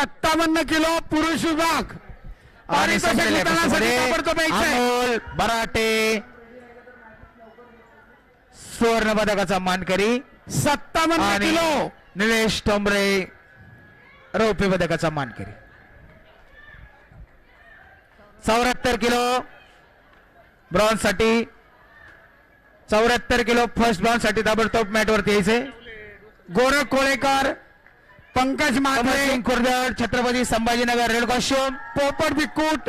सत्तावन्न किलो पुरुष विभाग. आणि. अमोल बराटे. सुवर्ण पदकाचा मानकरी. सत्तावन्न किलो. निलेश टोंबरे रौप्य पदकाचा मानकरी. चौऱ्याहत्तर किलो ब्रॉन्झसाठी चौऱ्याहत्तर किलो फर्स्ट ब्रॉन्झसाठी ताबडतोब मॅट वरती यायचे. गोरख कोळेकर. पंकज कमलसिंग खुर्दड छत्रपती संभाजीनगर रेड कॉस्ट्युम पोपट बिक्कूट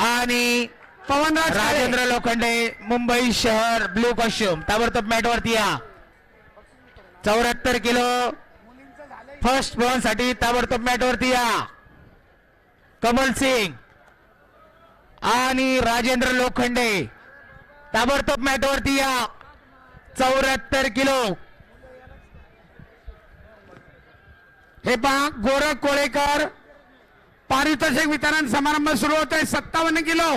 आणि पवनराज. राजेंद्र लोखंडे मुंबई शहर ब्लू कॉस्ट्युम. ताबडतोब मॅट वरती या. चौऱ्याहत्तर किलो. फर्स्ट ब्रॉन्झसाठी ताबडतोब मॅट वरती या. कमल सिंग आणि राजेंद्र लोखंडे. ताबडतोब मॅट वरती या. चौऱ्याहत्तर किलो. हे पहा गोरख कोळेकर. पारितोषिक वितरण समारंभ सुरू होत आहे सत्तावन्न किलो.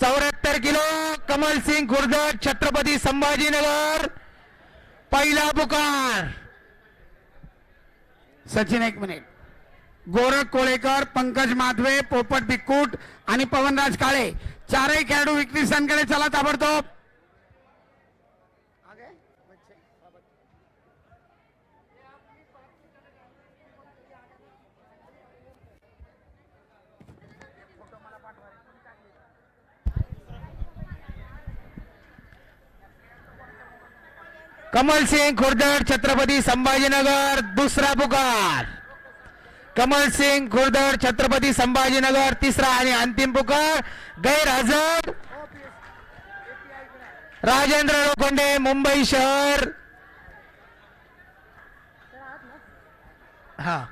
चौऱ्याहत्तर किलो. कमल सिंग खुर्द छत्रपती संभाजीनगर. पहिला पुकार. सचिन एक मिनिट. गोरख कोळेकर पंकज माधवे पोपट बिक्कूट आणि पवनराज काळे. चारही खेळाडू विक्री स्थानकडे चला ताबडतोब. कमल सिंग खुर्दड छत्रपती संभाजीनगर दुसरा पुकार. कमल सिंग खुर्दड छत्रपती संभाजीनगर तिसरा आणि अंतिम पुकार. गैरहजर. राजेंद्र लोखंडे मुंबई शहर. हा.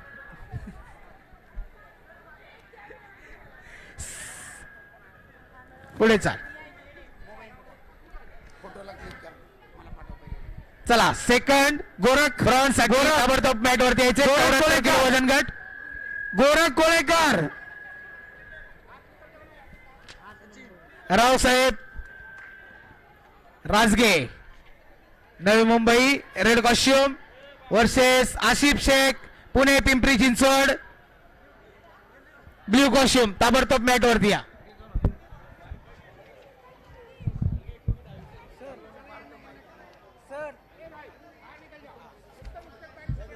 पुढे चाल. चला. सेकंड गोरख रनसाठी ताबडतोब मॅट वरती यायचे. गोरख कोळेकर. वजन गट. Gorakh Kolekar. Raosaheb Rajge Navi Mumbai red costume versus Ashif Shaikh Pune Pimpri Chinchwad blue costume ताबडतोब मॅट वरती या.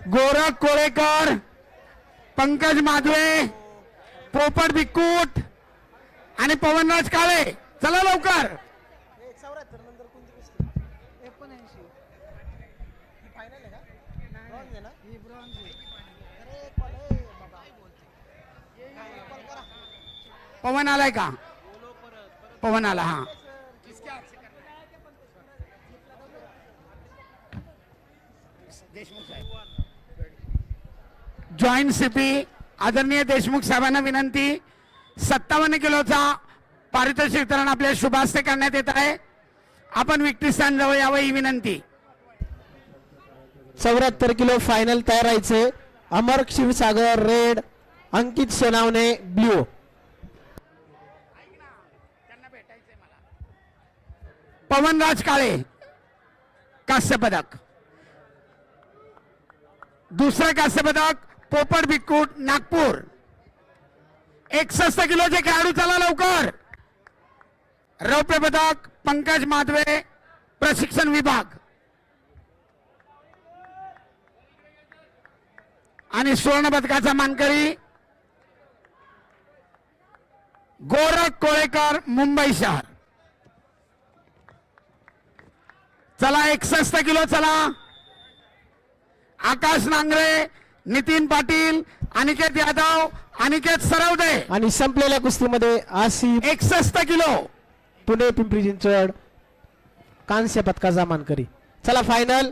गोरख कोळेकर पंकज माधवे पोपट बिक्कूट आणि पवनराज काळे. चला लवकर. पवन आलाय का? पवन आला हा. देशमुख साहेब. जॉईंट सीपी आदरणीय देशमुख साहेबांना विनंती. सत्तावन्न किलोचा पारितोषिक वितरण आपल्या शुभास्ते करण्यात येत आहे. आपण विक्री स्थान जवळ यावं ही विनंती. चौऱ्याहत्तर किलो फायनल तयार राहायचे. Amar Kshirsagar red Ankit Sonawane blue. Pavanraj Kale कांस्य पदक. दुसरं कांस्य पदक पोपट बिक्कूट नागपूर. एकसष्ट किलोचे खेळाडू चला लवकर. रौप्य पदक पंकज माधवे प्रशिक्षण विभाग. आणि सुवर्ण पदकाचा मानकरी गोरख कोळेकर मुंबई शहर. चला एकसष्ट किलो चला. आकाश नांगरे नितीन पाटील अनिकेत यादव अनिकेत सरवदे. आणि संपलेल्या कुस्तीमध्ये आसिफ. एकसष्ट किलो. पुणे पिंपरी चिंचवड कांस्य पदकाचा मानकरी चला फायनल